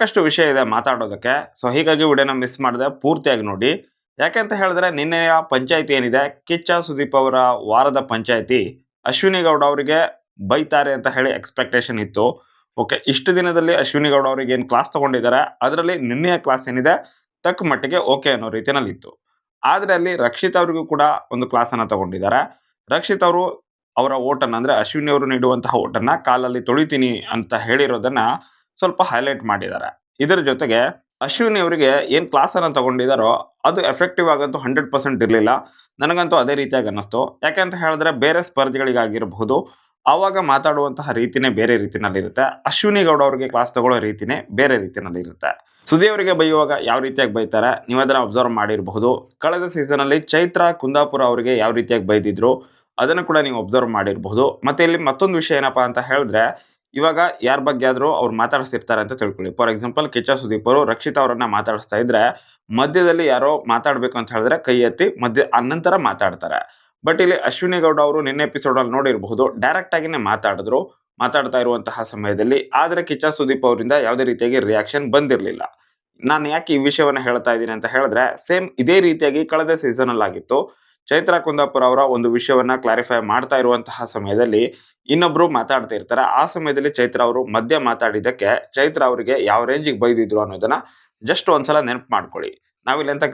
ಸಾಕಷ್ಟು ವಿಷಯ ಇದೆ ಮಾತಾಡೋದಕ್ಕೆ. ಸೊ ಹೀಗಾಗಿ ವಿಡಿಯೋನ ಮಿಸ್ ಮಾಡಿದೆ ಪೂರ್ತಿಯಾಗಿ ನೋಡಿ. ಯಾಕೆಂತ ಹೇಳಿದ್ರೆ, ನಿನ್ನೆಯ ಪಂಚಾಯಿತಿ ಏನಿದೆ? ಕಿಚ್ಚ ಸುದೀಪ್ ಅವರ ವಾರದ ಪಂಚಾಯಿತಿ. ಅಶ್ವಿನಿ ಗೌಡ ಅವರಿಗೆ ಬೈತಾರೆ ಅಂತ ಹೇಳಿ ಎಕ್ಸ್ಪೆಕ್ಟೇಷನ್ ಇತ್ತು. ಓಕೆ ಇಷ್ಟು ದಿನದಲ್ಲಿ ಅಶ್ವಿನಿ ಗೌಡ ಅವರಿಗೆ ಏನು ಕ್ಲಾಸ್ ತಗೊಂಡಿದ್ದಾರೆ? ಅದರಲ್ಲಿ ನಿನ್ನೆಯ ಕ್ಲಾಸ್ ಏನಿದೆ? ತಕ್ಕ ಮಟ್ಟಿಗೆ ಓಕೆ ಅನ್ನೋ ರೀತಿಯಲ್ಲಿ ಇತ್ತು. ಆದರೆ ಅಲ್ಲಿ ರಕ್ಷಿತ್ ಅವರಿಗೂ ಕೂಡ ಒಂದು ಕ್ಲಾಸನ್ನು ತಗೊಂಡಿದ್ದಾರೆ. ರಕ್ಷಿತ್ ಅವರು ಅವರ ಓಟನ್ನು ಅಂದರೆ ಅಶ್ವಿನಿ ಅವರು ನೀಡುವಂತಹ ಓಟನ್ನು ಕಾಲಲ್ಲಿ ತೊಳಿತೀನಿ ಅಂತ ಹೇಳಿರೋದನ್ನ ಸ್ವಲ್ಪ ಹೈಲೈಟ್ ಮಾಡಿದ್ದಾರೆ. ಇದರ ಜೊತೆಗೆ ಅಶ್ವಿನಿ ಅವರಿಗೆ ಏನು ಕ್ಲಾಸನ್ನು ತಗೊಂಡಿದ್ದಾರೋ ಅದು ಎಫೆಕ್ಟಿವ್ ಆಗಂತೂ ಹಂಡ್ರೆಡ್ ಪರ್ಸೆಂಟ್ ಇರಲಿಲ್ಲ. ನನಗಂತೂ ಅದೇ ರೀತಿಯಾಗಿ ಅನ್ನಿಸ್ತು. ಯಾಕೆಂತ ಹೇಳಿದ್ರೆ ಬೇರೆ ಸ್ಪರ್ಧಿಗಳಿಗಾಗಿರಬಹುದು, ಆವಾಗ ಮಾತಾಡುವಂತಹ ರೀತಿನೇ ಬೇರೆ ರೀತಿನಲ್ಲಿರುತ್ತೆ ಅಶ್ವಿನಿ ಗೌಡ ಅವರಿಗೆ ಕ್ಲಾಸ್ ತಗೊಳ್ಳೋ ರೀತಿನೇ ಬೇರೆ ರೀತಿನಲ್ಲಿ ಇರುತ್ತೆ. ಸುದಿ ಅವರಿಗೆ ಬೈಯುವಾಗ ಯಾವ ರೀತಿಯಾಗಿ ಬೈತಾರೆ, ನೀವು ಅದನ್ನು ಅಬ್ಸರ್ವ್ ಮಾಡಿರಬಹುದು. ಕಳೆದ ಸೀಸನ್ ಅಲ್ಲಿ ಚೈತ್ರ ಕುಂದಾಪುರ ಅವರಿಗೆ ಯಾವ ರೀತಿಯಾಗಿ ಬೈದಿದ್ರು, ಅದನ್ನು ಕೂಡ ನೀವು ಅಬ್ಸರ್ವ್ ಮಾಡಿರಬಹುದು. ಮತ್ತೆ ಇಲ್ಲಿ ಮತ್ತೊಂದು ವಿಷಯ ಏನಪ್ಪಾ ಅಂತ ಹೇಳಿದ್ರೆ ಇವಾಗ ಯಾರ ಬಗ್ಗೆ ಆದರೂ ಅವ್ರು ಮಾತಾಡಿಸ್ತಿರ್ತಾರೆ ಅಂತ ತಿಳ್ಕೊಳ್ಳಿ. ಫಾರ್ ಎಕ್ಸಾಂಪಲ್ ಕಿಚ್ಚ ಸುದೀಪ್ ಅವರು ರಕ್ಷಿತ್ ಅವರನ್ನ ಮಾತಾಡಿಸ್ತಾ ಇದ್ರೆ ಮಧ್ಯದಲ್ಲಿ ಯಾರೋ ಮಾತಾಡಬೇಕು ಅಂತ ಹೇಳಿದ್ರೆ ಕೈ ಎತ್ತಿ ಮಧ್ಯ ಅನಂತರ ಮಾತಾಡ್ತಾರೆ. ಬಟ್ ಇಲ್ಲಿ ಅಶ್ವಿನಿ ಗೌಡ ಅವರು ನಿನ್ನೆ ಎಪಿಸೋಡಲ್ಲಿ ನೋಡಿರಬಹುದು ಡೈರೆಕ್ಟ್ ಆಗಿನೇ ಮಾತಾಡಿದ್ರು, ಮಾತಾಡ್ತಾ ಇರುವಂತಹ ಸಮಯದಲ್ಲಿ. ಆದರೆ ಕಿಚ್ಚ ಸುದೀಪ್ ಅವರಿಂದ ಯಾವುದೇ ರೀತಿಯಾಗಿ ರಿಯಾಕ್ಷನ್ ಬಂದಿರಲಿಲ್ಲ. ನಾನು ಯಾಕೆ ಈ ವಿಷಯವನ್ನು ಹೇಳ್ತಾ ಇದ್ದೀನಿ ಅಂತ ಹೇಳಿದ್ರೆ ಸೇಮ್ ಇದೇ ರೀತಿಯಾಗಿ ಕಳೆದ ಸೀಸನಲ್ಲಾಗಿತ್ತು ಚೈತ್ರ ಕುಂದಾಪುರ ಅವರ ಒಂದು ವಿಷಯವನ್ನ ಕ್ಲಾರಿಫೈ ಮಾಡ್ತಾ ಇರುವಂತಹ ಸಮಯದಲ್ಲಿ ಇನ್ನೊಬ್ರು ಮಾತಾಡ್ತಾ ಇರ್ತಾರೆ. ಆ ಸಮಯದಲ್ಲಿ ಚೈತ್ರ ಅವರು ಮಧ್ಯ ಮಾತಾಡಿದ್ದಕ್ಕೆ ಚೈತ್ರ ಅವರಿಗೆ ಯಾವ ರೇಂಜಿಗೆ ಬೈದಿದ್ರು ಅನ್ನೋದನ್ನ ಜಸ್ಟ್ ಒಂದ್ಸಲ ನೆನಪು ಮಾಡ್ಕೊಳ್ಳಿ. ನಾವಿಲ್ಲಿ ಅಂತ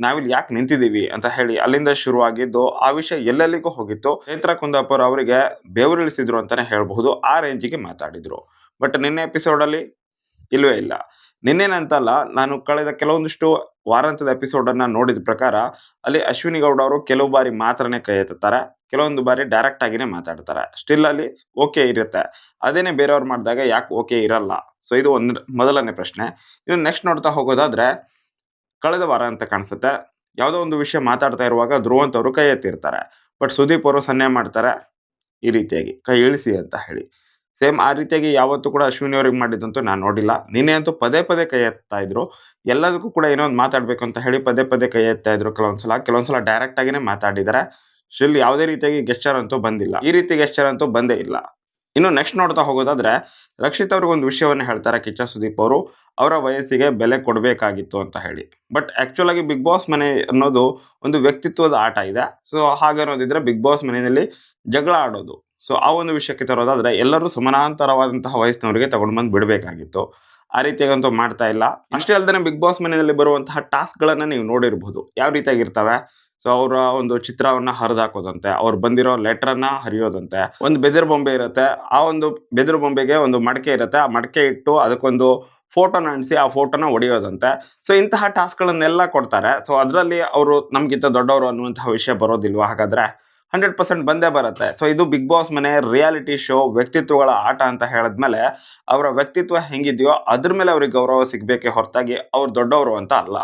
ನಾವಿಲ್ಲಿ ಯಾಕೆ ನಿಂತಿದ್ದೀವಿ ಅಂತ ಹೇಳಿ ಅಲ್ಲಿಂದ ಶುರುವಾಗಿದ್ದು, ಆ ವಿಷಯ ಎಲ್ಲೆಲ್ಲಿಗೂ ಹೋಗಿತ್ತು. ಚೈತ್ರ ಕುಂದಾಪುರ ಅವರಿಗೆ ಬೆವರಿಳಿಸಿದ್ರು ಅಂತಾನೆ ಹೇಳಬಹುದು. ಆ ರೇಂಜಿಗೆ ಮಾತಾಡಿದ್ರು. ಬಟ್ ನಿನ್ನೆ ಎಪಿಸೋಡ್ ಅಲ್ಲಿ ಇಲ್ವೇ ಇಲ್ಲ. ನಿನ್ನೆನಂತಲ್ಲ, ನಾನು ಕಳೆದ ಕೆಲವೊಂದಿಷ್ಟು ವಾರಾಂತ್ಯದ ಎಪಿಸೋಡ್ ಅನ್ನ ನೋಡಿದ ಪ್ರಕಾರ, ಅಲ್ಲಿ ಅಶ್ವಿನಿ ಗೌಡ ಅವರು ಕೆಲವು ಬಾರಿ ಮಾತ್ರನೇ ಕೈ ಎತ್ತುತ್ತಾರೆ, ಕೆಲವೊಂದು ಬಾರಿ ಡೈರೆಕ್ಟ್ ಆಗಿನೇ ಮಾತಾಡ್ತಾರೆ. ಸ್ಟಿಲ್ ಅಲ್ಲಿ ಓಕೆ ಇರುತ್ತೆ. ಅದೇನೆ ಬೇರೆಯವ್ರು ಮಾಡಿದಾಗ ಯಾಕೆ ಓಕೆ ಇರಲ್ಲ? ಸೊ ಇದು ಒಂದು ಮೊದಲನೇ ಪ್ರಶ್ನೆ. ಇದು ನೆಕ್ಸ್ಟ್ ನೋಡ್ತಾ ಹೋಗೋದಾದ್ರೆ, ಕಳೆದ ವಾರ ಅಂತ ಕಾಣಿಸುತ್ತೆ. ಯಾವುದೋ ಒಂದು ವಿಷಯ ಮಾತಾಡ್ತಾ ಇರುವಾಗ ಧ್ರುವಂತವರು ಕೈ ಎತ್ತಿರ್ತಾರೆ. ಬಟ್ ಸುದೀಪ್ ಅವರು ಸನ್ನೆ ಮಾಡ್ತಾರೆ, ಈ ರೀತಿಯಾಗಿ. ಕೈ ಇಳಿಸಿ ಅಂತ ಹೇಳಿ. ಸೇಮ್ ಆ ರೀತಿಯಾಗಿ ಯಾವತ್ತೂ ಕೂಡ ಅಶ್ವಿನಿ ಅವ್ರಿಗೆ ಮಾಡಿದ್ದಂತೂ ನಾನು ನೋಡಿಲ್ಲ. ನಿನ್ನೆ ಅಂತೂ ಪದೇ ಪದೇ ಕೈ ಎತ್ತಾ ಇದ್ರು. ಎಲ್ಲದಕ್ಕೂ ಕೂಡ ಏನೋ ಒಂದು ಮಾತಾಡ್ಬೇಕು ಅಂತ ಹೇಳಿ ಪದೇ ಪದೇ ಕೈ ಎತ್ತಾ ಇದ್ರು ಕೆಲವೊಂದ್ಸಲ. ಕೆಲವೊಂದ್ಸಲ ಡೈರೆಕ್ಟ್ ಆಗಿನೇ ಮಾತಾಡಿದ್ದಾರೆ ಸ್ಟಿಲ್ ಯಾವುದೇ ರೀತಿಯಾಗಿ ಗೆಸ್ಚರ್ ಅಂತೂ ಬಂದಿಲ್ಲ. ಈ ರೀತಿ ಗೆಸ್ಚರ್ ಅಂತೂ ಬಂದೇ ಇಲ್ಲ. ಇನ್ನು ನೆಕ್ಸ್ಟ್ ನೋಡ್ತಾ ಹೋಗೋದಾದ್ರೆ, ರಕ್ಷಿತ್ ಅವ್ರಿಗೆ ಒಂದು ವಿಷಯವನ್ನ ಹೇಳ್ತಾರೆ ಕಿಚ್ಚ ಸುದೀಪ್ ಅವರು. ಅವರ ವಯಸ್ಸಿಗೆ ಬೆಲೆ ಕೊಡಬೇಕಾಗಿತ್ತು ಅಂತ ಹೇಳಿ. ಬಟ್ ಆಕ್ಚುಲ್ ಆಗಿ ಬಿಗ್ ಬಾಸ್ ಮನೆ ಅನ್ನೋದು ಒಂದು ವ್ಯಕ್ತಿತ್ವದ ಆಟ ಇದೆ. ಸೊ ಹಾಗನ್ನೋದಿದ್ರೆ ಬಿಗ್ ಬಾಸ್ ಮನೆಯಲ್ಲಿ ಜಗಳ ಆಡೋದು. ಸೊ ಆ ಒಂದು ವಿಷಯಕ್ಕೆ ತರೋದಾದ್ರೆ ಎಲ್ಲರೂ ಸಮಾನಾಂತರವಾದಂತಹ ವಯಸ್ಸಿನವರಿಗೆ ತಗೊಂಡು ಬಂದು ಬಿಡಬೇಕಾಗಿತ್ತು. ಆ ರೀತಿಯಾಗಂತೂ ಮಾಡ್ತಾ ಇಲ್ಲ. ಅಷ್ಟೇ ಅಲ್ಲದೆ ಬಿಗ್ ಬಾಸ್ ಮನೆಯಲ್ಲಿ ಬರುವಂತಹ ಟಾಸ್ಕ್ ಗಳನ್ನ ನೀವು ನೋಡಿರಬಹುದು ಯಾವ ರೀತಿಯಾಗಿರ್ತವೆ? ಸೊ ಅವರ ಒಂದು ಚಿತ್ರವನ್ನ ಹರಿದಾಕೋದಂತೆ ಅವ್ರು ಬಂದಿರೋ ಲೆಟರ್ ಅನ್ನ ಹರಿಯೋದಂತೆ ಒಂದು ಬೆದರ್ ಬೊಂಬೆ ಇರುತ್ತೆ. ಆ ಒಂದು ಬೆದರ್ ಬೊಂಬೆಗೆ ಒಂದು ಮಡಕೆ ಇರುತ್ತೆ. ಆ ಮಡಕೆ ಇಟ್ಟು ಅದಕ್ಕೊಂದು ಫೋಟೋನ ಅಂಟಿಸಿ ಆ ಫೋಟೋನ ಹೊಡೆಯೋದಂತೆ ಸೊ ಇಂತಹ ಟಾಸ್ಕ್ಗಳನ್ನೆಲ್ಲ ಕೊಡ್ತಾರೆ. ಸೊ ಅದರಲ್ಲಿ ಅವರು ನಮಗಿಂತ ದೊಡ್ಡವರು ಅನ್ನುವಂತಹ ವಿಷಯ ಬರೋದಿಲ್ವಾ? ಹಾಗಾದ್ರೆ ಹಂಡ್ರೆಡ್ ಪರ್ಸೆಂಟ್ ಬಂದೇ ಬರುತ್ತೆ. ಸೊ ಇದು ಬಿಗ್ ಬಾಸ್ ಮನೆ ರಿಯಾಲಿಟಿ ಶೋ ವ್ಯಕ್ತಿತ್ವಗಳ ಆಟ ಅಂತ ಹೇಳಿದ್ಮೇಲೆ ಅವರ ವ್ಯಕ್ತಿತ್ವ ಹೆಂಗಿದೆಯೋ ಅದ್ರ ಮೇಲೆ ಅವ್ರಿಗೆ ಗೌರವ ಸಿಗಬೇಕೆ ಹೊರತಾಗಿ ಅವ್ರು ದೊಡ್ಡವರು ಅಂತ ಅಲ್ಲ.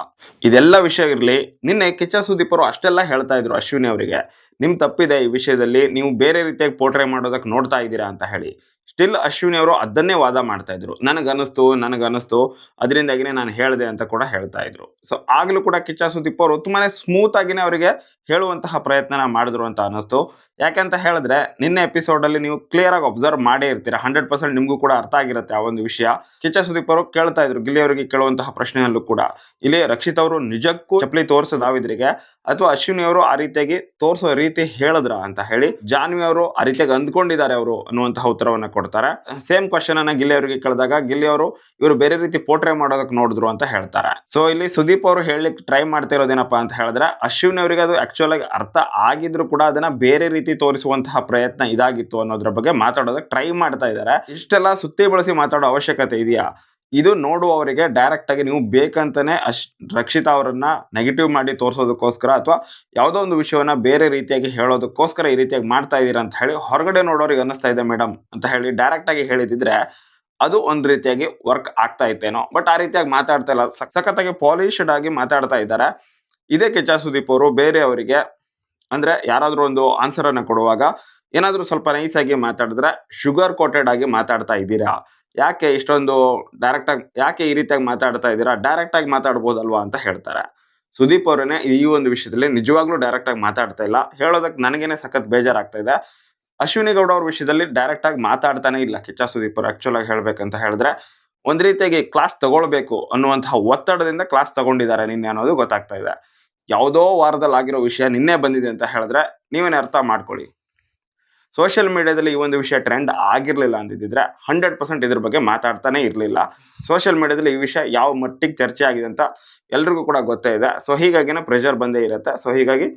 ಇದೆಲ್ಲ ವಿಷಯ ಇರಲಿ, ನಿನ್ನೆ ಕಿಚ್ಚ ಸುದೀಪರು ಅಷ್ಟೆಲ್ಲ ಹೇಳ್ತಾ ಇದ್ರು ಅಶ್ವಿನಿ ಅವರಿಗೆ, ನಿಮ್ ತಪ್ಪಿದೆ ಈ ವಿಷಯದಲ್ಲಿ, ನೀವು ಬೇರೆ ರೀತಿಯಾಗಿ ಪೋಟ್ರೆ ಮಾಡೋದಕ್ಕೆ ನೋಡ್ತಾ ಇದ್ದೀರಾ ಅಂತ ಹೇಳಿ. ಸ್ಟಿಲ್ ಅಶ್ವಿನಿ ಅವರು ಅದನ್ನೇ ವಾದ ಮಾಡ್ತಾ ಇದ್ರು. ನನಗನ್ನಿಸ್ತು ನನಗನ್ನಿಸ್ತು, ಅದರಿಂದಾಗಿನೇ ನಾನು ಹೇಳಿದೆ ಅಂತ ಕೂಡ ಹೇಳ್ತಾ ಇದ್ರು. ಸೊ ಆಗಲೂ ಕೂಡ ಕಿಚ್ಚ ಸುದೀಪ್ ಅವರು ತುಂಬಾ ಸ್ಮೂತ್ ಆಗಿನೇ ಅವರಿಗೆ ಹೇಳುವಂತಹ ಪ್ರಯತ್ನನ ಮಾಡಿದ್ರು ಅಂತ ಅನ್ನಿಸ್ತು. ಯಾಕೆಂತ ಹೇಳಿದ್ರೆ, ನಿನ್ನೆ ಎಪಿಸೋಡ್ ಅಲ್ಲಿ ನೀವು ಕ್ಲಿಯರ್ ಆಗಿ ಅಬ್ಸರ್ವ್ ಮಾಡೇ ಇರ್ತೀರಾ. ಹಂಡ್ರೆಡ್ ಪರ್ಸೆಂಟ್ ನಿಮಗೂ ಕೂಡ ಅರ್ಥ ಆಗಿರುತ್ತೆ ಆ ಒಂದು ವಿಷಯ. ಕಿಚ್ಚ ಸುದೀಪ್ ಅವರು ಕೇಳ್ತಾ ಇದ್ರು, ಗಿಲ್ಲಿ ಅವರಿಗೆ ಕೇಳುವಂತಹ ಪ್ರಶ್ನೆಯಲ್ಲೂ ಕೂಡ. ಇಲ್ಲಿ ರಕ್ಷಿತ್ ಅವರು ನಿಜಕ್ಕೂ ಚಪ್ಪಲಿ ತೋರಿಸೋದಾವಿದ್ರಿಗೆ ಅಥವಾ ಅಶ್ವಿನಿ ಅವರು ಆ ರೀತಿಯಾಗಿ ತೋರಿಸೋ ರೀತಿ ಹೇಳಿದ್ರ ಅಂತ ಹೇಳಿ, ಜಾನ್ವಿ ಅವರು ಆ ರೀತಿಯಾಗಿ ಅಂದ್ಕೊಂಡಿದ್ದಾರೆ ಅವರು ಅನ್ನುವಂತಹ ಉತ್ತರವನ್ನ ಕೊಡ್ತಾರೆ. ಸೇಮ್ ಕ್ವಶನ್ ಅನ್ನ ಗಿಲ್ಲಿ ಅವರಿಗೆ ಕೇಳಿದಾಗ ಗಿಲ್ಲಿ ಅವರು ಇವರು ಬೇರೆ ರೀತಿ ಪೋರ್ಟ್ರೇ ಮಾಡೋದಕ್ಕೆ ನೋಡಿದ್ರು ಅಂತ ಹೇಳ್ತಾರೆ. ಸೊ ಇಲ್ಲಿ ಸುದೀಪ್ ಅವರು ಹೇಳಲಿಕ್ಕೆ ಟ್ರೈ ಮಾಡ್ತಿರೋದೇನಪ್ಪ ಅಂತ ಹೇಳಿದ್ರೆ ಅಶ್ವಿನ್ ಅವರಿಗೆ ಅದು ಆಕ್ಚುಲ್ ಆಗಿ ಅರ್ಥ ಆಗಿದ್ರು ಕೂಡ ಅದನ್ನ ಬೇರೆ ರೀತಿ ತೋರಿಸುವಂತಹ ಪ್ರಯತ್ನ ಇದಾಗಿತ್ತು ಅನ್ನೋದ್ರ ಬಗ್ಗೆ ಮಾತಾಡೋದಕ್ಕೆ ಟ್ರೈ ಮಾಡ್ತಾ ಇದ್ದಾರೆ. ಇಷ್ಟೆಲ್ಲ ಸುತ್ತಿ ಬಳಸಿ ಮಾತಾಡೋ ಅವಶ್ಯಕತೆ ಇದೆಯಾ? ಇದು ನೋಡುವವರಿಗೆ ಡೈರೆಕ್ಟ್ ಆಗಿ ನೀವು ಬೇಕಂತಾನೆ ಅಶ್, ರಕ್ಷಿತಾ ಅವರನ್ನ ನೆಗೆಟಿವ್ ಮಾಡಿ ತೋರಿಸೋದಕ್ಕೋಸ್ಕರ ಅಥವಾ ಯಾವುದೋ ಒಂದು ವಿಷಯವನ್ನ ಬೇರೆ ರೀತಿಯಾಗಿ ಹೇಳೋದಕ್ಕೋಸ್ಕರ ಈ ರೀತಿಯಾಗಿ ಮಾಡ್ತಾ ಇದ್ದೀರಾ ಅಂತ ಹೇಳಿ ಹೊರಗಡೆ ನೋಡೋರಿಗೆ ಅನ್ನಿಸ್ತಾ ಇದೆ ಮೇಡಮ್ ಅಂತ ಹೇಳಿ ಡೈರೆಕ್ಟ್ ಆಗಿ ಹೇಳಿದಿದ್ರೆ ಅದು ಒಂದು ರೀತಿಯಾಗಿ ವರ್ಕ್ ಆಗ್ತಾ ಇತ್ತೇನೋ. ಬಟ್ ಆ ರೀತಿಯಾಗಿ ಮಾತಾಡ್ತಾ ಇಲ್ಲ. ಸಖತ್ತಾಗಿ ಪಾಲಿಶ್ಡ್ ಆಗಿ ಮಾತಾಡ್ತಾ ಇದ್ದಾರೆ. ಇದೇ ಕೆಚ್ಚ ಸುದೀಪ್ ಅವರು ಬೇರೆಯವರಿಗೆ ಅಂದ್ರೆ ಯಾರಾದ್ರೂ ಒಂದು ಆನ್ಸರ್ ಅನ್ನ ಕೊಡುವಾಗ ಏನಾದ್ರೂ ಸ್ವಲ್ಪ ನೈಸ್ ಆಗಿ ಮಾತಾಡಿದ್ರೆ ಶುಗರ್ ಕೋಟೆಡ್ ಆಗಿ ಮಾತಾಡ್ತಾ ಇದ್ದೀರಾ? ಯಾಕೆ ಇಷ್ಟೊಂದು ಡೈರೆಕ್ಟಾಗಿ ಯಾಕೆ ಈ ರೀತಿಯಾಗಿ ಮಾತಾಡ್ತಾ ಇದ್ದೀರಾ? ಡೈರೆಕ್ಟಾಗಿ ಮಾತಾಡ್ಬೋದಲ್ವಾ ಅಂತ ಹೇಳ್ತಾರೆ. ಸುದೀಪ್ ಅವರೇ ಈ ಒಂದು ವಿಷಯದಲ್ಲಿ ನಿಜವಾಗ್ಲೂ ಡೈರೆಕ್ಟಾಗಿ ಮಾತಾಡ್ತಾ ಇಲ್ಲ. ಹೇಳೋದಕ್ಕೆ ನನಗೇನೆ ಸಖತ್ ಬೇಜಾರಾಗ್ತಾ ಇದೆ. ಅಶ್ವಿನಿ ಗೌಡ ಅವ್ರ ವಿಷಯದಲ್ಲಿ ಡೈರೆಕ್ಟಾಗಿ ಮಾತಾಡ್ತಾನೆ ಇಲ್ಲ ಕಿಚ್ಚ ಸುದೀಪ್ ಅವರು ಆ್ಯಕ್ಚುಲ್ ಆಗಿ ಹೇಳ್ಬೇಕಂತ ಹೇಳಿದ್ರೆ. ಒಂದು ರೀತಿಯಾಗಿ ಕ್ಲಾಸ್ ತಗೊಳ್ಬೇಕು ಅನ್ನುವಂತಹ ಒತ್ತಡದಿಂದ ಕ್ಲಾಸ್ ತಗೊಂಡಿದ್ದಾರೆ ನಿನ್ನೆ ಅನ್ನೋದು ಗೊತ್ತಾಗ್ತಾ ಇದೆ. ಯಾವುದೋ ವಾರದಲ್ಲಿ ಆಗಿರೋ ವಿಷಯ ನಿನ್ನೆ ಬಂದಿದೆ ಅಂತ ಹೇಳಿದ್ರೆ ನೀವೇನೇ ಅರ್ಥ ಮಾಡ್ಕೊಳ್ಳಿ. ಸೋಷಿಯಲ್ ಮೀಡಿಯಾದಲ್ಲಿ ಈ ಒಂದು ವಿಷಯ ಟ್ರೆಂಡ್ ಆಗಿರಲಿಲ್ಲ ಅಂದಿದ್ದಿದ್ರೆ ಹಂಡ್ರೆಡ್ ಪರ್ಸೆಂಟ್ ಇದ್ರ ಬಗ್ಗೆ ಮಾತಾಡ್ತಾನೆ ಇರಲಿಲ್ಲ. ಸೋಷಿಯಲ್ ಮೀಡಿಯಾದಲ್ಲಿ ಈ ವಿಷಯ ಯಾವ ಮಟ್ಟಿಗೆ ಚರ್ಚೆ ಆಗಿದೆ ಅಂತ ಎಲ್ರಿಗೂ ಕೂಡ ಗೊತ್ತೇ ಇದೆ. ಸೊ ಹೀಗಾಗಿನ ಪ್ರೆಷರ್ ಬಂದೇ ಇರುತ್ತೆ. ಸೊ ಹೀಗಾಗಿ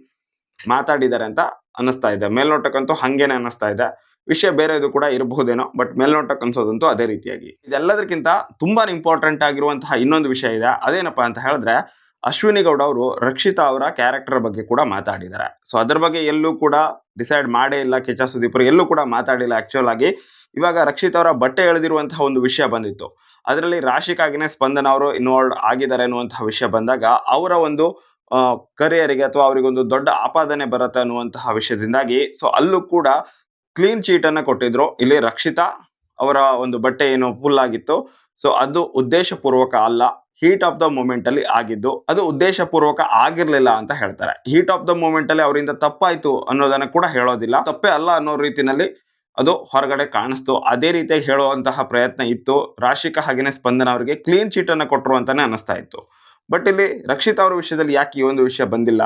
ಮಾತಾಡಿದ್ದಾರೆ ಅಂತ ಅನ್ನಿಸ್ತಾ ಇದೆ. ಮೇಲ್ನೋಟಕ್ಕಂತೂ ಹಂಗೇನೆ ಅನ್ನಿಸ್ತಾ ಇದೆ. ವಿಷಯ ಬೇರೆದು ಕೂಡ ಇರಬಹುದೇನೋ ಬಟ್ ಮೇಲ್ನೋಟಕ್ಕೆ ಅನ್ಸೋದಂತೂ ಅದೇ ರೀತಿಯಾಗಿ. ಇದೆಲ್ಲದಕ್ಕಿಂತ ತುಂಬಾ ಇಂಪಾರ್ಟೆಂಟ್ ಆಗಿರುವಂತಹ ಇನ್ನೊಂದು ವಿಷಯ ಇದೆ. ಅದೇನಪ್ಪ ಅಂತ ಹೇಳಿದ್ರೆ ಅಶ್ವಿನಿ ಗೌಡ ಅವರು ರಕ್ಷಿತಾ ಅವರ ಕ್ಯಾರೆಕ್ಟರ್ ಬಗ್ಗೆ ಕೂಡ ಮಾತಾಡಿದ್ದಾರೆ. ಸೊ ಅದ್ರ ಬಗ್ಗೆ ಎಲ್ಲೂ ಕೂಡ ಡಿಸೈಡ್ ಮಾಡೇ ಇಲ್ಲ ಕೆಚ ಸುದೀಪರು ಎಲ್ಲೂ ಕೂಡ ಮಾತಾಡಿಲ್ಲ ಆ್ಯಕ್ಚುಯಲ್ ಆಗಿ. ಇವಾಗ ರಕ್ಷಿತ್ ಅವರ ಬಟ್ಟೆ ಎಳೆದಿರುವಂತಹ ಒಂದು ವಿಷಯ ಬಂದಿತ್ತು. ಅದರಲ್ಲಿ ರಾಶಿಕಾಗಿನೇ ಸ್ಪಂದನ ಅವರು ಇನ್ವಾಲ್ವ್ ಆಗಿದ್ದಾರೆ ಅನ್ನುವಂತಹ ವಿಷಯ ಬಂದಾಗ, ಅವರ ಒಂದು ಕರಿಯರಿಗೆ ಅಥವಾ ಅವರಿಗೊಂದು ದೊಡ್ಡ ಆಪಾದನೆ ಬರುತ್ತೆ ಅನ್ನುವಂತಹ ವಿಷಯದಿಂದಾಗಿ ಸೊ ಅಲ್ಲೂ ಕೂಡ ಕ್ಲೀನ್ ಚೀಟ್ ಅನ್ನ ಕೊಟ್ಟಿದ್ರು. ಇಲ್ಲಿ ರಕ್ಷಿತಾ ಅವರ ಒಂದು ಬಟ್ಟೆ ಏನು ಫುಲ್ ಆಗಿತ್ತು. ಸೊ ಅದು ಉದ್ದೇಶಪೂರ್ವಕ ಅಲ್ಲ. ಹೀಟ್ ಆಫ್ ದ ಮೂಮೆಂಟ್ ಅಲ್ಲಿ ಆಗಿದ್ದು ಅದು ಉದ್ದೇಶಪೂರ್ವಕ ಆಗಿರ್ಲಿಲ್ಲ ಅಂತ ಹೇಳ್ತಾರೆ. ಹೀಟ್ ಆಫ್ ದ ಮೂಮೆಂಟ್ ಅಲ್ಲಿ ಅವರಿಂದ ತಪ್ಪಾಯ್ತು ಅನ್ನೋದನ್ನ ಕೂಡ ಹೇಳೋದಿಲ್ಲ. ತಪ್ಪೇ ಅಲ್ಲ ಅನ್ನೋ ರೀತಿನಲ್ಲಿ ಅದು ಹೊರಗಡೆ ಕಾಣಿಸ್ತು. ಅದೇ ರೀತಿಯಾಗಿ ಹೇಳುವಂತಹ ಪ್ರಯತ್ನ ಇತ್ತು. ರಾಶಿಕಾ ಹಾಗೇನೆ ಸ್ಪಂದನ ಅವರಿಗೆ ಕ್ಲೀನ್ ಚೀಟ್ ಅನ್ನು ಕೊಟ್ಟರು ಅಂತಾನೆ ಅನಿಸ್ತಾ ಇತ್ತು. ಬಟ್ ಇಲ್ಲಿ ರಕ್ಷಿತಾ ಅವರ ವಿಷಯದಲ್ಲಿ ಯಾಕೆ ಈ ಒಂದು ವಿಷಯ ಬಂದಿಲ್ಲ?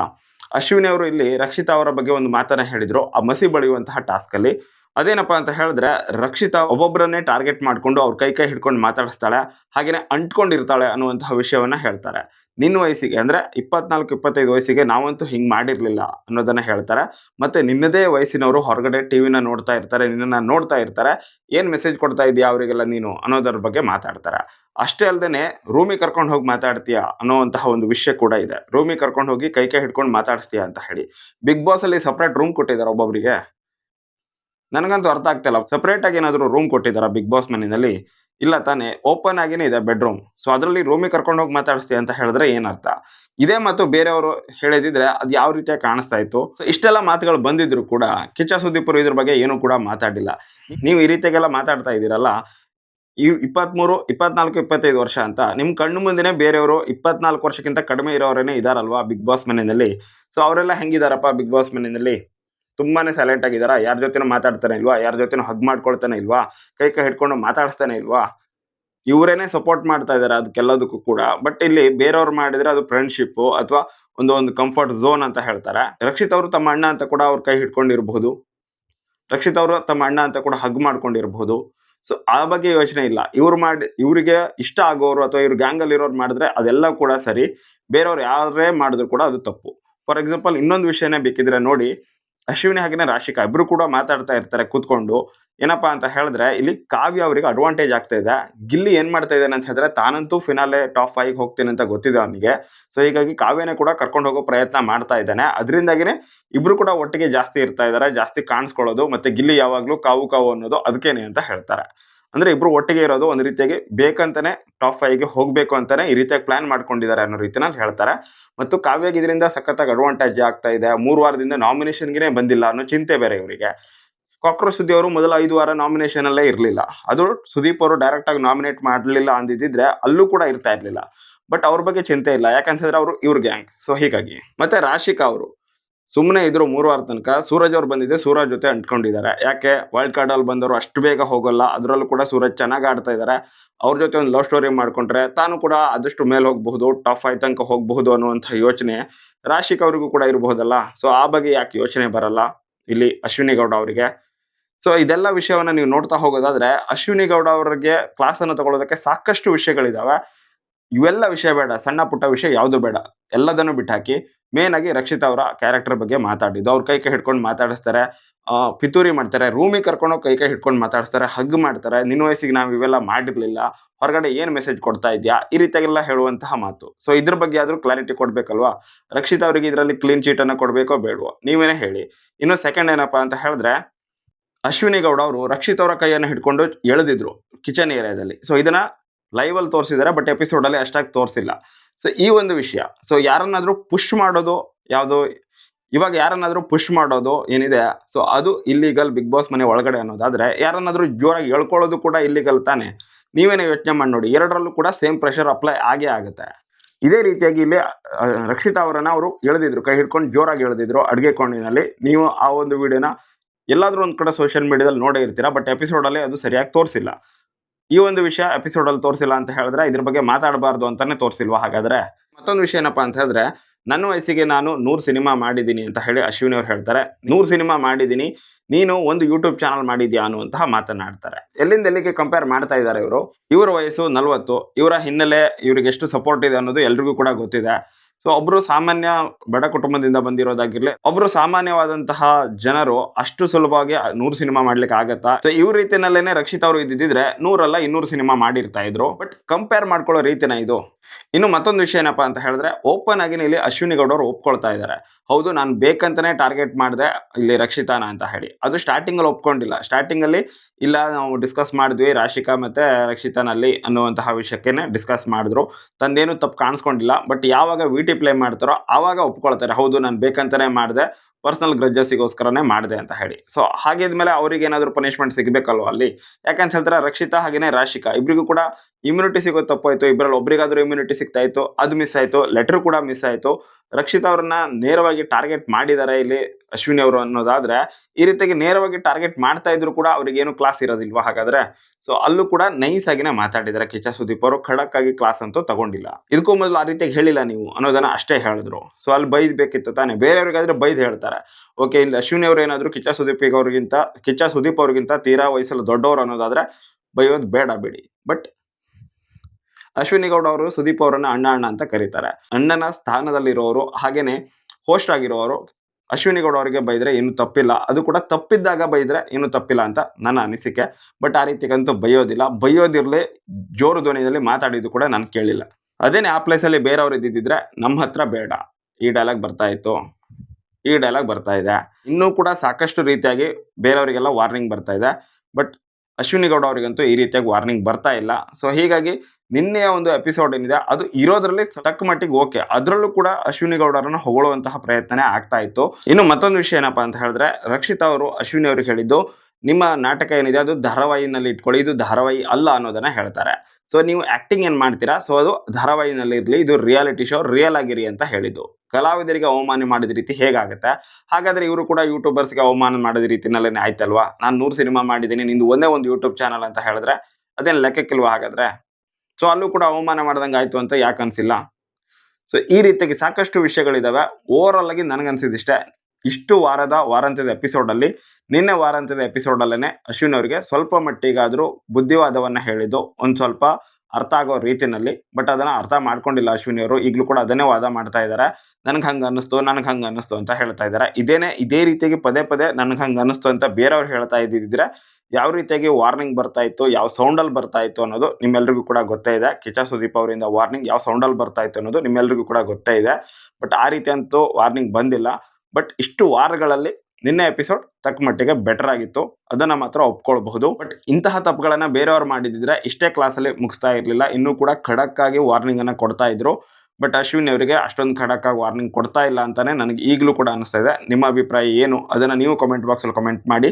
ಅಶ್ವಿನಿ ಅವರು ಇಲ್ಲಿ ರಕ್ಷಿತಾ ಅವರ ಬಗ್ಗೆ ಒಂದು ಮಾತನ್ನ ಹೇಳಿದ್ರು. ಆ ಮಸಿ ಬಳಿಯುವಂತಹ ಟಾಸ್ಕ್ ಅಲ್ಲಿ ಅದೇನಪ್ಪ ಅಂತ ಹೇಳಿದ್ರೆ ರಕ್ಷಿತಾ ಒಬ್ಬೊಬ್ಬರನ್ನೇ ಟಾರ್ಗೆಟ್ ಮಾಡಿಕೊಂಡು ಅವ್ರ ಕೈ ಕೈ ಹಿಡ್ಕೊಂಡು ಮಾತಾಡಿಸ್ತಾಳೆ ಹಾಗೆಯೇ ಅಂಟ್ಕೊಂಡಿರ್ತಾಳೆ ಅನ್ನುವಂತಹ ವಿಷಯವನ್ನು ಹೇಳ್ತಾರೆ. ನಿನ್ನ ವಯಸ್ಸಿಗೆ ಅಂದರೆ ಇಪ್ಪತ್ನಾಲ್ಕು, ಇಪ್ಪತ್ತೈದು ವಯಸ್ಸಿಗೆ ನಾವಂತೂ ಹಿಂಗೆ ಮಾಡಿರಲಿಲ್ಲ ಅನ್ನೋದನ್ನು ಹೇಳ್ತಾರೆ. ಮತ್ತು ನಿನ್ನದೇ ವಯಸ್ಸಿನವರು ಹೊರಗಡೆ ಟಿ ವಿನ ನೋಡ್ತಾ ಇರ್ತಾರೆ, ನಿನ್ನನ್ನು ನೋಡ್ತಾ ಇರ್ತಾರೆ, ಏನು ಮೆಸೇಜ್ ಕೊಡ್ತಾ ಇದೆಯಾ ಅವರಿಗೆಲ್ಲ ನೀನು ಅನ್ನೋದರ ಬಗ್ಗೆ ಮಾತಾಡ್ತಾರೆ. ಅಷ್ಟೇ ಅಲ್ಲದೆ ರೂಮಿಗೆ ಕರ್ಕೊಂಡು ಹೋಗಿ ಮಾತಾಡ್ತೀಯಾ ಅನ್ನೋವಂತಹ ಒಂದು ವಿಷಯ ಕೂಡ ಇದೆ. ರೂಮಿಗೆ ಕರ್ಕೊಂಡು ಹೋಗಿ ಕೈ ಕೈ ಹಿಡ್ಕೊಂಡು ಮಾತಾಡಿಸ್ತೀಯಾ ಅಂತ ಹೇಳಿ. ಬಿಗ್ ಬಾಸಲ್ಲಿ ಸಪ್ರೇಟ್ ರೂಮ್ ಕೊಟ್ಟಿದ್ದಾರೆ ಒಬ್ಬೊಬ್ಬರಿಗೆ ನನಗಂತೂ ಅರ್ಥ ಆಗ್ತಿಲ್ಲ ಸಪ್ರೇಟ್ ಆಗಿ ಏನಾದರೂ ರೂಮ್ ಕೊಟ್ಟಿದ್ದಾರಾ ಬಿಗ್ ಬಾಸ್ ಮನೆಯಲ್ಲಿ? ಇಲ್ಲ ತಾನೇ ಓಪನ್ ಆಗಿನೇ ಇದೆ ಬೆಡ್ರೂಮ್ ಸೊ ಅದರಲ್ಲಿ ರೂಮಿಗೆ ಕರ್ಕೊಂಡು ಹೋಗಿ ಮಾತಾಡಿಸ್ತೀಯ ಅಂತ ಹೇಳಿದ್ರೆ ಏನರ್ಥ ಇದೇ ಮತ್ತು ಬೇರೆಯವರು ಹೇಳಿದಿದ್ರೆ ಅದು ಯಾವ ರೀತಿಯಾಗಿ ಕಾಣಿಸ್ತಾ ಇತ್ತು? ಇಷ್ಟೆಲ್ಲ ಮಾತುಗಳು ಬಂದಿದ್ರು ಕೂಡ, ಕಿಚ್ಚ ಸುದೀಪರು ಇದ್ರ ಬಗ್ಗೆ ಏನೂ ಕೂಡ ಮಾತಾಡಿಲ್ಲ. ನೀವು ಈ ರೀತಿಯಾಗೆಲ್ಲ ಮಾತಾಡ್ತಾ ಇದ್ದೀರಲ್ಲ, ಈ ಇಪ್ಪತ್ಮೂರು, ಇಪ್ಪತ್ನಾಲ್ಕು, ಇಪ್ಪತ್ತೈದು ವರ್ಷ ಅಂತ ನಿಮ್ಮ ಕಣ್ಣು ಮುಂದೆನೇ ಬೇರೆಯವರು ಇಪ್ಪತ್ನಾಲ್ಕು ವರ್ಷಕ್ಕಿಂತ ಕಡಿಮೆ ಇರೋರೇನೆ ಇದಾರಲ್ವಾ ಬಿಗ್ ಬಾಸ್ ಮನೆಯಲ್ಲಿ? ಸೊ ಅವರೆಲ್ಲ ಹೆಂಗಿದಾರಪ್ಪ ಬಿಗ್ ಬಾಸ್ ಮನೆಯಲ್ಲಿ? ತುಂಬಾನೇ ಸೈಲೆಂಟ್ ಆಗಿದಾರ ಯಾರ ಜೊತೆನೂ ಮಾತಾಡ್ತಾನೆ ಇಲ್ವಾ? ಯಾರ ಜೊತೆನೂ ಹಗ್ ಮಾಡ್ಕೊಳ್ತಾನೆ ಇಲ್ವಾ? ಕೈ ಕೈ ಹಿಡ್ಕೊಂಡು ಮಾತಾಡಿಸ್ತಾನೆ ಇಲ್ವಾ? ಇವರೇನೆ ಸಪೋರ್ಟ್ ಮಾಡ್ತಾ ಇದಾರೆ ಅದಕ್ಕೆಲ್ಲದಕ್ಕೂ ಕೂಡ. ಬಟ್ ಇಲ್ಲಿ ಬೇರೆಯವ್ರು ಮಾಡಿದ್ರೆ ಅದು ಫ್ರೆಂಡ್ಶಿಪ್ ಅಥವಾ ಒಂದು ಒಂದು ಕಂಫರ್ಟ್ ಝೋನ್ ಅಂತ ಹೇಳ್ತಾರೆ. ರಕ್ಷಿತ್ ಅವರು ತಮ್ಮ ಅಣ್ಣ ಅಂತ ಕೂಡ ಅವ್ರ ಕೈ ಹಿಡ್ಕೊಂಡಿರಬಹುದು. ರಕ್ಷಿತ್ ಅವರು ತಮ್ಮ ಅಣ್ಣ ಅಂತ ಕೂಡ ಹಗ್ ಮಾಡ್ಕೊಂಡಿರಬಹುದು. ಸೊ ಆ ಬಗ್ಗೆ ಯೋಚನೆ ಇಲ್ಲ. ಇವ್ರು ಮಾಡಿ, ಇವರಿಗೆ ಇಷ್ಟ ಆಗೋರು ಅಥವಾ ಇವ್ರ ಗ್ಯಾಂಗಲ್ಲಿ ಇರೋರು ಮಾಡಿದ್ರೆ ಅದೆಲ್ಲ ಕೂಡ ಸರಿ. ಬೇರೆಯವ್ರು ಯಾರೇ ಮಾಡಿದ್ರು ಕೂಡ ಅದು ತಪ್ಪು. ಫಾರ್ ಎಕ್ಸಾಂಪಲ್ ಇನ್ನೊಂದು ವಿಷಯನೇ ಬೇಕಿದ್ರೆ ನೋಡಿ. ಅಶ್ವಿನಿ ಹಾಗೆ ರಾಶಿಕಾ, ಇಬ್ರು ಕೂಡ ಮಾತಾಡ್ತಾ ಇರ್ತಾರೆ ಕೂತ್ಕೊಂಡು. ಏನಪ್ಪಾ ಅಂತ ಹೇಳಿದ್ರೆ, ಇಲ್ಲಿ ಕಾವ್ಯ ಅವರಿಗೆ ಅಡ್ವಾಂಟೇಜ್ ಆಗ್ತಾ ಇದೆ. ಗಿಲ್ಲಿ ಏನ್ ಮಾಡ್ತಾ ಇದ್ದಾನೆ ಅಂತ ಹೇಳಿದ್ರೆ, ತಾನಂತೂ ಫಿನಾಲೆ ಟಾಪ್ ಫೈವ್ ಹೋಗ್ತೀನಿ ಅಂತ ಗೊತ್ತಿದೆ ಅವನಿಗೆ. ಸೊ ಹೀಗಾಗಿ ಕಾವ್ಯನೇ ಕೂಡ ಕರ್ಕೊಂಡು ಹೋಗೋ ಪ್ರಯತ್ನ ಮಾಡ್ತಾ ಇದ್ದಾನೆ. ಅದರಿಂದಾಗಿನೇ ಇಬ್ರು ಕೂಡ ಒಟ್ಟಿಗೆ ಜಾಸ್ತಿ ಇರ್ತಾ ಇದ್ದಾರೆ, ಜಾಸ್ತಿ ಕಾಣಿಸ್ಕೊಳ್ಳೋದು, ಮತ್ತೆ ಗಿಲ್ಲಿ ಯಾವಾಗ್ಲೂ ಕಾವು ಕಾವು ಅನ್ನೋದು ಅದಕ್ಕೇನೆ ಅಂತ ಹೇಳ್ತಾರೆ. ಅಂದ್ರೆ ಇಬ್ರು ಒಟ್ಟಿಗೆ ಇರೋದು ಒಂದು ರೀತಿಯಾಗಿ ಬೇಕಂತಾನೆ ಟಾಪ್ ಫೈವ್ಗೆ ಹೋಗ್ಬೇಕು ಅಂತಾನೆ ಈ ರೀತಿಯಾಗಿ ಪ್ಲಾನ್ ಮಾಡ್ಕೊಂಡಿದ್ದಾರೆ ಅನ್ನೋ ರೀತಿನಲ್ಲಿ ಹೇಳ್ತಾರೆ. ಮತ್ತು ಕಾವ್ಯಗೆ ಇದರಿಂದ ಸಖತ್ತಾಗಿ ಅಡ್ವಾಂಟೇಜ್ ಆಗ್ತಾ ಇದೆ. ಮೂರು ವಾರದಿಂದ ನಾಮಿನೇಷನ್ಗೆ ಬಂದಿಲ್ಲ ಅನ್ನೋ ಚಿಂತೆ ಬೇರೆ ಇವರಿಗೆ. ಕಾಕ್ರೋಚ್ ಸುದ್ದಿ ಅವರು ಮೊದಲ ಐದು ವಾರ ನಾಮಿನೇಷನ್ ಅಲ್ಲೇ ಇರಲಿಲ್ಲ. ಅದು ಸುದೀಪ್ ಅವರು ಡೈರೆಕ್ಟ್ ಆಗಿ ನಾಮಿನೇಟ್ ಮಾಡಲಿಲ್ಲ ಅಂದಿದ್ದಿದ್ರೆ ಅಲ್ಲೂ ಕೂಡ ಇರ್ತಾ ಇರಲಿಲ್ಲ. ಬಟ್ ಅವ್ರ ಬಗ್ಗೆ ಚಿಂತೆ ಇಲ್ಲ. ಯಾಕಂತಂದ್ರೆ ಅವರು ಇವ್ರ ಗ್ಯಾಂಗ್ ಸೊ ಹೀಗಾಗಿ. ಮತ್ತೆ ರಾಶಿಕಾ ಅವರು. ಸುಮ್ಮನೆ ಇದ್ರು ಮೂರು ವಾರ ತನಕ ಸೂರಜ್ ಅವ್ರು ಬಂದಿದ್ದೆ, ಸೂರಜ್ ಜೊತೆ ಅಂಟ್ಕೊಂಡಿದ್ದಾರೆ. ಯಾಕೆ? ವರ್ಲ್ಡ್ ಕಾರ್ಡ್ ಅಲ್ಲಿ ಬಂದವರು ಅಷ್ಟು ಬೇಗ ಹೋಗಲ್ಲ, ಅದರಲ್ಲೂ ಕೂಡ ಸೂರಜ್ ಚೆನ್ನಾಗಿ ಆಡ್ತಾ ಇದ್ದಾರೆ ಅವ್ರ ಜೊತೆ ಒಂದು ಲವ್ ಸ್ಟೋರಿ ಮಾಡ್ಕೊಂಡ್ರೆ ತಾನು ಕೂಡ ಆದಷ್ಟು ಮೇಲೆ ಹೋಗಬಹುದು ಟಫ್ ಆಯ್ ತನಕ ಹೋಗಬಹುದು ಅನ್ನುವಂಥ ಯೋಚನೆ ರಾಶಿಕ್ ಅವರಿಗೂ ಕೂಡ ಇರಬಹುದಲ್ಲ ಸೊ ಆ ಬಗ್ಗೆ ಯಾಕೆ ಯೋಚನೆ ಬರಲ್ಲ? ಇಲ್ಲಿ ಅಶ್ವಿನಿ ಗೌಡ ಅವರಿಗೆ. ಸೊ ಇದೆಲ್ಲ ವಿಷಯವನ್ನು ನೀವು ನೋಡ್ತಾ ಹೋಗೋದಾದ್ರೆ, ಅಶ್ವಿನಿ ಗೌಡ ಅವರಿಗೆ ಕ್ಲಾಸ್ ಅನ್ನು ತಗೊಳ್ಳೋದಕ್ಕೆ ಸಾಕಷ್ಟು ವಿಷಯಗಳಿದಾವೆ. ಇವೆಲ್ಲ ವಿಷಯ ಬೇಡ, ಸಣ್ಣ ಪುಟ್ಟ ವಿಷಯ ಯಾವುದು ಬೇಡ. ಎಲ್ಲದನ್ನು ಬಿಟ್ಟಾಕಿ ಮೇನ್ ಆಗಿ ರಕ್ಷಿತಾ ಅವರ ಕ್ಯಾರೆಕ್ಟರ್ ಬಗ್ಗೆ ಮಾತಾಡಿದ್ದು. ಅವ್ರ ಕೈ ಕೈ ಹಿಡ್ಕೊಂಡು ಮಾತಾಡಿಸ್ತಾರೆ. ಪಿತೂರಿ ಮಾಡ್ತಾರೆ. ರೂಮಿಗೆ ಕರ್ಕೊಂಡು ಕೈ ಕೈ ಹಿಡ್ಕೊಂಡು ಮಾತಾಡಿಸ್ತಾರೆ. ಹಗ್ ಮಾಡ್ತಾರೆ. ನಿನ್ನ ವಯಸ್ಸಿಗೆ ನಾವು ಇವೆಲ್ಲ ಮಾಡಿರಲಿಲ್ಲ. ಹೊರಗಡೆ ಏನು ಮೆಸೇಜ್ ಕೊಡ್ತಾ ಇದೆಯಾ? ಈ ರೀತಿಯಾಗೆಲ್ಲ ಹೇಳುವಂತಹ ಮಾತು. ಸೊ ಇದ್ರ ಬಗ್ಗೆ ಆದರೂ ಕ್ಲಾರಿಟಿ ಕೊಡಬೇಕಲ್ವಾ? ರಕ್ಷಿತಾ ಅವರಿಗೆ ಇದರಲ್ಲಿ ಕ್ಲೀನ್ ಚೀಟನ್ನು ಕೊಡಬೇಕೋ ಬೇಡವೋ? ನೀವೇನೇ ಹೇಳಿ. ಇನ್ನು ಸೆಕೆಂಡ್ ಏನಪ್ಪ ಅಂತ ಹೇಳಿದ್ರೆ, ಅಶ್ವಿನಿ ಗೌಡ ಅವರು ರಕ್ಷಿತ್ ಅವರ ಕೈಯನ್ನು ಹಿಡ್ಕೊಂಡು ಎಳೆದಿದ್ರು ಕಿಚನ್ ಏರಿಯಾದಲ್ಲಿ. ಸೊ ಇದನ್ನ ಲೈವ್ ಅಲ್ಲಿ ತೋರಿಸಿದ್ದಾರೆ ಬಟ್ ಎಪಿಸೋಡ್ ಅಲ್ಲಿ ಅಷ್ಟಾಗಿ ತೋರಿಸಿಲ್ಲ. ಸೊ ಈ ಒಂದು ವಿಷಯ. ಸೊ ಯಾರನ್ನಾದರೂ ಪುಷ್ ಮಾಡೋದು ಯಾವುದು, ಇವಾಗ ಯಾರನ್ನಾದರೂ ಪುಷ್ ಮಾಡೋದು ಏನಿದೆ ಸೊ ಅದು ಇಲ್ಲಿಗಲ್ ಬಿಗ್ ಬಾಸ್ ಮನೆ ಒಳಗಡೆ ಅನ್ನೋದಾದ್ರೆ, ಯಾರನ್ನಾದರೂ ಜೋರಾಗಿ ಹೇಳ್ಕೊಳ್ಳೋದು ಕೂಡ ಇಲ್ಲಿಗಲ್ ತಾನೆ. ನೀವೇನೇ ಯೋಚನೆ ಮಾಡಿ ನೋಡಿ, ಎರಡರಲ್ಲೂ ಕೂಡ ಸೇಮ್ ಪ್ರೆಷರ್ ಅಪ್ಲೈ ಆಗೇ ಆಗುತ್ತೆ. ಇದೇ ರೀತಿಯಾಗಿ ಇಲ್ಲಿ ರಕ್ಷಿತಾ ಅವರನ್ನ ಅವರು ಎಳೆದಿದ್ರು, ಕೈ ಹಿಡ್ಕೊಂಡು ಜೋರಾಗಿ ಎಳೆದಿದ್ರು ಅಡುಗೆ ಕೋಣಿನಲ್ಲಿ ನೀವು ಆ ಒಂದು ವಿಡಿಯೋನ ಎಲ್ಲಾದರೂ ಒಂದು ಕಡೆ ಸೋಷಿಯಲ್ ಮೀಡಿಯಾದಲ್ಲಿ ನೋಡೇ ಇರ್ತೀರಾ ಬಟ್ ಎಪಿಸೋಡಲ್ಲಿ ಅದು ಸರಿಯಾಗಿ ತೋರಿಸಿಲ್ಲ. ಈ ಒಂದು ವಿಷಯ ಎಪಿಸೋಡ್ ಅಲ್ಲಿ ತೋರಿಸಿಲ್ಲ ಅಂತ ಹೇಳಿದ್ರೆ ಇದ್ರ ಬಗ್ಗೆ ಮಾತಾಡಬಾರ್ದು ಅಂತಾನೆ ತೋರಿಸಿಲ್ವಾ? ಹಾಗಾದ್ರೆ ಮತ್ತೊಂದು ವಿಷಯ ಏನಪ್ಪಾ ಅಂತ ಹೇಳಿದ್ರೆ ನನ್ನ ವಯಸ್ಸಿಗೆ ನಾನು ನೂರು ಸಿನಿಮಾ ಮಾಡಿದ್ದೀನಿ ಅಂತ ಹೇಳಿ ಅಶ್ವಿನಿ ಅವ್ರು ಹೇಳ್ತಾರೆ. ನೂರು ಸಿನಿಮಾ ಮಾಡಿದ್ದೀನಿ, ನೀನು ಒಂದು ಯೂಟ್ಯೂಬ್ ಚಾನಲ್ ಮಾಡಿದ್ಯಾ ಅನ್ನುವಂತಹ ಮಾತನಾಡ್ತಾರೆ ಎಲ್ಲಿಂದ ಎಲ್ಲಿಗೆ ಕಂಪೇರ್ ಮಾಡ್ತಾ ಇದ್ದಾರೆ ಇವರು? ಇವರ ವಯಸ್ಸು ನಲವತ್ತು, ಇವರ ಹಿನ್ನೆಲೆ ಇವ್ರಿಗೆ ಎಷ್ಟು ಸಪೋರ್ಟ್ ಇದೆ ಅನ್ನೋದು ಎಲ್ರಿಗೂ ಕೂಡ ಗೊತ್ತಿದೆ. ಸೊ ಒಬ್ರು ಸಾಮಾನ್ಯ ಬಡ ಕುಟುಂಬದಿಂದ ಬಂದಿರೋದಾಗಿರ್ಲಿ, ಒಬ್ರು ಸಾಮಾನ್ಯವಾದಂತಹ ಜನರು ಅಷ್ಟು ಸುಲಭವಾಗಿ ನೂರು ಸಿನಿಮಾ ಮಾಡ್ಲಿಕ್ಕೆ ಆಗತ್ತಾ? ಸೊ ಇವ್ರ ರೀತಿಯಲ್ಲೇನೆ ರಕ್ಷಿತ್ ಅವರು ಇದ್ದಿದ್ರೆ ನೂರಲ್ಲ ಇನ್ನೂರು ಸಿನಿಮಾ ಮಾಡಿರ್ತಾ ಇದ್ರು. ಬಟ್ ಕಂಪೇರ್ ಮಾಡ್ಕೊಳ್ಳೋ ರೀತಿನ ಇದು. ಇನ್ನು ಮತ್ತೊಂದು ವಿಷಯ ಏನಪ್ಪಾ ಅಂತ ಹೇಳಿದ್ರೆ ಓಪನ್ ಆಗಿ ಇಲ್ಲಿ ಅಶ್ವಿನಿ ಗೌಡರು ಒಪ್ಕೊಳ್ತಾ ಇದ್ದಾರೆ. ಹೌದು, ನಾನು ಬೇಕಂತಾನೆ ಟಾರ್ಗೆಟ್ ಮಾಡಿದೆ, ಇಲ್ಲಿ ರಕ್ಷಿತಾನ ಅಂತ ಹೇಳಿ. ಅದು ಸ್ಟಾರ್ಟಿಂಗ್ ಅಲ್ಲಿ ಒಪ್ಕೊಂಡಿಲ್ಲ. ಸ್ಟಾರ್ಟಿಂಗ್ ಅಲ್ಲಿ, ಇಲ್ಲ, ನಾವು ಡಿಸ್ಕಸ್ ಮಾಡಿದ್ವಿ, ರಾಶಿಕಾ ಮತ್ತೆ ರಕ್ಷಿತಾನಲ್ಲಿ ಅನ್ನುವಂತಹ ವಿಷಯಕ್ಕೇನೆ ಡಿಸ್ಕಸ್ ಮಾಡಿದ್ರು. ತಂದೇನು ತಪ್ಪು ಕಾಣಿಸ್ಕೊಂಡಿಲ್ಲ ಬಟ್ ಯಾವಾಗ ವಿ ಟಿ ಪ್ಲೇ ಮಾಡ್ತಾರೋ, ಆವಾಗ ಒಪ್ಕೊಳ್ತಾರೆ. ಹೌದು, ನಾನು ಬೇಕಂತಾನೆ ಮಾಡಿದೆ ಪರ್ಸನಲ್ ಗ್ರಜ್ಜಸ್ಸಿಗೋಸ್ಕರನೇ ಮಾಡಿದೆ ಅಂತ ಹೇಳಿ. ಸೊ ಹಾಗಿದ್ಮೇಲೆ ಅವರಿಗೆ ಏನಾದರೂ ಪನಿಷ್ಮೆಂಟ್ ಸಿಗಬೇಕಲ್ವ ಅಲ್ಲಿ? ಯಾಕಂತ ಹೇಳ್ತಾರೆ ರಕ್ಷಿತಾ ಹಾಗೆಯೇ ರಾಶಿಕಾ ಇಬ್ಬರಿಗೂ ಕೂಡ ಇಮ್ಯುನಿಟಿ ಸಿಗೋ ತಪ್ಪಾಯಿತು ಇಬ್ಬರಲ್ಲಿ ಒಬ್ರಿಗಾದ್ರೂ ಇಮ್ಯುನಿಟಿ ಸಿಗ್ತಾ ಇತ್ತು ಅದು ಮಿಸ್ ಆಯಿತು ಲೆಟರ್ ಕೂಡ ಮಿಸ್ ಆಯಿತು. ರಕ್ಷಿತಾ ಅವ್ರನ್ನ ನೇರವಾಗಿ ಟಾರ್ಗೆಟ್ ಮಾಡಿದ್ದಾರೆ ಇಲ್ಲಿ. ಅಶ್ವಿನಿ ಅವರು ಅನ್ನೋದಾದ್ರೆ, ಈ ರೀತಿಯಾಗಿ ನೇರವಾಗಿ ಟಾರ್ಗೆಟ್ ಮಾಡ್ತಾ ಇದ್ರು ಕೂಡ ಅವ್ರಿಗೇನು ಕ್ಲಾಸ್ ಇರೋದಿಲ್ವಾ ಹಾಗಾದ್ರೆ? ಸೊ ಅಲ್ಲೂ ಕೂಡ ನೈಸ್ ಆಗಿನೇ ಮಾತಾಡಿದ್ದಾರೆ ಕಿಚ್ಚ ಸುದೀಪ್ ಅವರು. ಖಡಕ್ ಆಗಿ ಕ್ಲಾಸ್ ಅಂತೂ ತಗೊಂಡಿಲ್ಲ. ಇದಕ್ಕೂ ಮೊದಲು ಆ ರೀತಿಯಾಗಿ ಹೇಳಿಲ್ಲ ನೀವು. ಅನ್ನೋದನ್ನ ಅಷ್ಟೇ ಹೇಳಿದ್ರು. ಸೊ ಅಲ್ಲಿ ಬೈದ್ ಬೇಕಿತ್ತು ತಾನೆ. ಬೇರೆಯವ್ರಿಗಾದ್ರೆ ಬೈದ್ ಹೇಳ್ತಾರೆ. ಓಕೆ ಇಲ್ಲಿ ಅಶ್ವಿನಿ ಅವರು ಏನಾದ್ರು ಕಿಚ್ಚ ಸುದೀಪ್ ಅವ್ರಿಗಿಂತ, ಕಿಚ್ಚ ಸುದೀಪ್ ಅವ್ರಿಗಿಂತ ತೀರಾ ವಯಸ್ಸಲ್ಲಿ ದೊಡ್ಡವರು ಅನ್ನೋದಾದ್ರೆ ಬೈಯೋದು ಬೇಡ ಬಿಡಿ. ಬಟ್ ಅಶ್ವಿನಿ ಗೌಡ ಅವರು ಸುದೀಪ್ ಅವರನ್ನ ಅಣ್ಣ ಅಣ್ಣ ಅಂತ ಕರೀತಾರೆ. ಅಣ್ಣನ ಸ್ಥಾನದಲ್ಲಿರೋರು, ಹಾಗೇನೆ ಹೋಸ್ಟ್ ಆಗಿರೋರು ಅಶ್ವಿನಿ ಗೌಡ ಅವರಿಗೆ ಬೈದರೆ ಏನು ತಪ್ಪಿಲ್ಲ. ಅದು ಕೂಡ ತಪ್ಪಿದ್ದಾಗ ಬೈದರೆ ಏನು ತಪ್ಪಿಲ್ಲ ಅಂತ ನನ್ನ ಅನಿಸಿಕೆ. ಬಟ್ ಆ ರೀತಿಗಂತೂ ಬೈಯೋದಿಲ್ಲ. ಬೈಯೋದಿರಲಿ ಜೋರು ಧ್ವನಿಯಲ್ಲಿ ಮಾತಾಡಿದ್ದು ಕೂಡ ನಾನು ಕೇಳಿಲ್ಲ. ಅದೇನೆ ಆ ಪ್ಲೇಸಲ್ಲಿ ಬೇರೆಯವ್ರು ಇದ್ದಿದ್ದರೆ ನಮ್ಮ ಹತ್ರ ಬೇಡ. ಈ ಡೈಲಾಗ್ ಬರ್ತಾ ಇತ್ತು. ಈ ಡೈಲಾಗ್ ಬರ್ತಾ ಇದೆ. ಇನ್ನೂ ಕೂಡ ಸಾಕಷ್ಟು ರೀತಿಯಾಗಿ ಬೇರೆಯವರಿಗೆಲ್ಲ ವಾರ್ನಿಂಗ್ ಬರ್ತಾ ಇದೆ. ಬಟ್ ಅಶ್ವಿನಿ ಗೌಡ ಅವರಿಗಂತೂ ಈ ರೀತಿಯಾಗಿ ವಾರ್ನಿಂಗ್ ಬರ್ತಾ ಇಲ್ಲ. ಸೊ ಹೀಗಾಗಿ ನಿನ್ನೆಯ ಒಂದು ಎಪಿಸೋಡ್ ಏನಿದೆ, ಅದು ಇರೋದ್ರಲ್ಲಿ ತಕ್ಕ ಮಟ್ಟಿಗೆ ಓಕೆ ಅದರಲ್ಲೂ ಕೂಡ ಅಶ್ವಿನಿ ಗೌಡರನ್ನ ಹೊಗಳುವಂತಹ ಪ್ರಯತ್ನನೇ ಆಗ್ತಾ ಇತ್ತು. ಇನ್ನು ಮತ್ತೊಂದು ವಿಷಯ ಏನಪ್ಪ ಅಂತ ಹೇಳಿದ್ರೆ, ರಕ್ಷಿತಾ ಅವರು ಅಶ್ವಿನಿ ಅವ್ರಿಗೆ ಹೇಳಿದ್ದು, ನಿಮ್ಮ ನಾಟಕ ಏನಿದೆ, ಅದು ಧಾರಾವಾಹಿನಲ್ಲಿ ಇಟ್ಕೊಳ್ಳಿ, ಇದು ಧಾರಾವಾಹಿ ಅಲ್ಲ ಅನ್ನೋದನ್ನ ಹೇಳ್ತಾರೆ. ಸೊ ನೀವು ಆಕ್ಟಿಂಗ್ ಏನ್ ಮಾಡ್ತೀರಾ? ಸೊ ಅದು ಧಾರಾವಾಹಿನಲ್ಲಿ ಇರಲಿ, ಇದು ರಿಯಾಲಿಟಿ ಶೋ ರಿಯಲ್ ಆಗಿರಿ ಅಂತ ಹೇಳಿದ್ದು. ಕಲಾವಿದರಿಗೆ ಅವಮಾನ ಮಾಡಿದ ರೀತಿ ಹೇಗಾಗುತ್ತೆ? ಹಾಗಾದ್ರೆ ಇವರು ಕೂಡ ಯೂಟ್ಯೂಬರ್ಸ್ಗೆ ಅವಮಾನ ಮಾಡಿದ ರೀತಿನಲ್ಲೇ ಆಯ್ತಲ್ವಾ? ನಾನು ನೂರು ಸಿನಿಮಾ ಮಾಡಿದ್ದೀನಿ, ನಿಂದು ಒಂದೇ ಒಂದು ಯೂಟ್ಯೂಬ್ ಚಾನಲ್ ಅಂತ ಹೇಳಿದ್ರೆ ಅದೇನು ಲೆಕ್ಕಕ್ಕಿಲ್ವ ಹಾಗಾದ್ರೆ? ಸೊ ಅಲ್ಲೂ ಕೂಡ ಅವಮಾನ ಮಾಡ್ದಂಗೆ ಆಯ್ತು ಅಂತ ಯಾಕೆ ಅನ್ಸಿಲ್ಲ? ಸೊ ಈ ರೀತಿಯಾಗಿ ಸಾಕಷ್ಟು ವಿಷಯಗಳಿದಾವೆ. ಓವರ್ ಆಗಿ ನನಗನ್ಸಿದಿಷ್ಟೇ ಇಷ್ಟು ವಾರದ ವಾರಾಂತ್ಯದ ಎಪಿಸೋಡಲ್ಲಿ, ನಿನ್ನೆ ವಾರಾಂತ್ಯದ ಎಪಿಸೋಡಲ್ಲೇ ಅಶ್ವಿನ್ ಅವರಿಗೆ ಸ್ವಲ್ಪ ಮಟ್ಟಿಗಾದರೂ ಬುದ್ಧಿವಾದವನ್ನು ಹೇಳಿದ್ದು ಒಂದು ಸ್ವಲ್ಪ ಅರ್ಥ ಆಗೋ ರೀತಿಯಲ್ಲಿ ಬಟ್ ಅದನ್ನು ಅರ್ಥ ಮಾಡ್ಕೊಂಡಿಲ್ಲ ಅಶ್ವಿನಿ ಅವರು. ಈಗಲೂ ಕೂಡ ಅದನ್ನೇ ವಾದ ಮಾಡ್ತಾ ಇದ್ದಾರೆ ನನಗೆ ಹಂಗೆ ಅನ್ನಿಸ್ತು, ನನಗೆ ಹಂಗೆ ಅನ್ನಿಸ್ತು ಅಂತ ಹೇಳ್ತಾ ಇದ್ದಾರೆ ಇದೇನೇ, ಇದೇ ರೀತಿಯಾಗಿ ಪದೇ ಪದೇ ನನಗೆ ಹಂಗೆ ಅನ್ನಿಸ್ತು ಅಂತ ಬೇರೆಯವ್ರು ಹೇಳ್ತಾ ಇದ್ದಿದ್ರೆ ಯಾವ ರೀತಿಯಾಗಿ ವಾರ್ನಿಂಗ್ ಬರ್ತಾ ಇತ್ತು, ಯಾವ ಸೌಂಡಲ್ಲಿ ಬರ್ತಾ ಇತ್ತು ಅನ್ನೋದು ನಿಮ್ಮೆಲ್ರಿಗೂ ಕೂಡ ಗೊತ್ತೇ ಇದೆ. ಕಿಚ ಸುದೀಪ್ ಅವರಿಂದ ವಾರ್ನಿಂಗ್ ಯಾವ ಸೌಂಡಲ್ಲಿ ಬರ್ತಾ ಇತ್ತು ಅನ್ನೋದು ನಿಮ್ಮೆಲ್ರಿಗೂ ಕೂಡ ಗೊತ್ತೇ ಇದೆ. ಬಟ್ ಆ ರೀತಿ ಅಂತೂ ವಾರ್ನಿಂಗ್ ಬಂದಿಲ್ಲ. ಬಟ್ ಇಷ್ಟು ವಾರಗಳಲ್ಲಿ ನಿನ್ನೆ ಎಪಿಸೋಡ್ ತಕ್ಕ ಮಟ್ಟಿಗೆ ಬೆಟರ್ ಆಗಿತ್ತು. ಅದನ್ನ ಮಾತ್ರ ಒಪ್ಕೊಳ್ಬಹುದು. ಬಟ್ ಇಂತಹ ತಪ್ಪುಗಳನ್ನ ಬೇರೆಯವ್ರು ಮಾಡಿದ್ರೆ ಇಷ್ಟೇ ಕ್ಲಾಸಲ್ಲಿ ಮುಗಿಸ್ತಾ ಇರಲಿಲ್ಲ. ಇನ್ನೂ ಕೂಡ ಖಡಕ್ ಆಗಿ ವಾರ್ನಿಂಗ್ ಅನ್ನ ಕೊಡ್ತಾ ಇದ್ರು. ಬಟ್ ಅಶ್ವಿನ್ ಅವರಿಗೆ ಅಷ್ಟೊಂದು ಖಡಕ್ ಆಗಿ ವಾರ್ನಿಂಗ್ ಕೊಡ್ತಾ ಇಲ್ಲ ಅಂತಾನೆ ನನಗೆ ಈಗಲೂ ಕೂಡ ಅನಿಸ್ತಾ ಇದೆ. ನಿಮ್ಮ ಅಭಿಪ್ರಾಯ ಏನು? ಅದನ್ನ ನೀವು ಕಮೆಂಟ್ ಬಾಕ್ಸಲ್ಲಿ ಕಮೆಂಟ್ ಮಾಡಿ.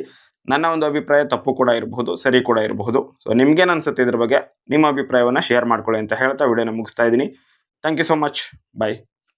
ನನ್ನ ಒಂದು ಅಭಿಪ್ರಾಯ ತಪ್ಪು ಕೂಡ ಇರಬಹುದು, ಸರಿ ಕೂಡ ಇರಬಹುದು. ಸೊ ನಿಮ್ಗೇನು ಅನ್ಸುತ್ತೆ ಇದ್ರ ಬಗ್ಗೆ? ನಿಮ್ಮ ಅಭಿಪ್ರಾಯವನ್ನು ಶೇರ್ ಮಾಡ್ಕೊಳ್ಳಿ ಅಂತ ಹೇಳ್ತಾ ವಿಡಿಯೋನ ಮುಗಿಸ್ತಾ ಇದ್ದೀನಿ. Thank you so much bye